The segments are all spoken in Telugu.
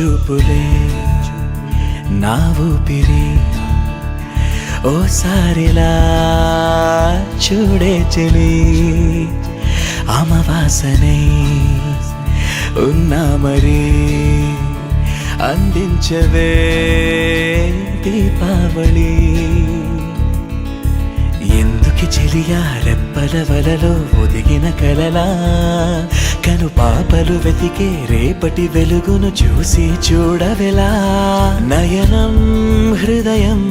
చూపులే నా ఊపిరి ఓసారిలా చూడే చెలి అమవాసనే ఉన్నా మరి అందించవే దీపావళి. ఎందుకు చెలియా రెప్పల వలలో ఒదిగిన కలలా? కను పాపలు వెతికే రేపటి వెలుగును చూసి చూడవెలా? నయనం హృదయం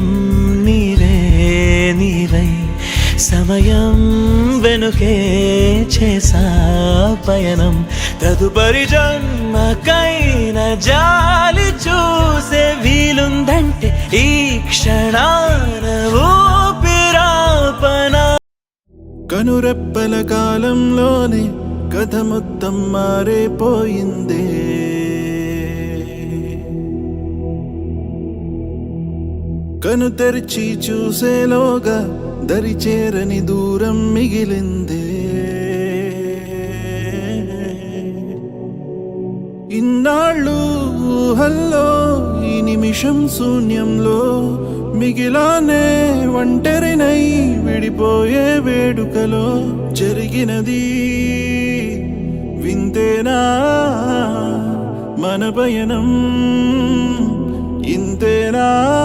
నీవే నీవై. సమయం వెనుకే చేసా పయనం. తదుపరి జన్మకైన జాలి చూసే వీలుందంటే ఈ క్షణాన ఊపిరాపన. కనురెప్పల కాలంలోనే కథ మొత్తం మారిపోయిందే కను తెరిచి చూసేలోగా దరి చేరని దూరం మిగిలిందే. ఇన్నాళ్ళు ఊహల్లో ఈ నిమిషం శూన్యంలో మిగిలానే ఒంటరినై విడిపోయే వేడుకలో జరిగినది. వింతేనా? మన పయనం ఇంతేనా?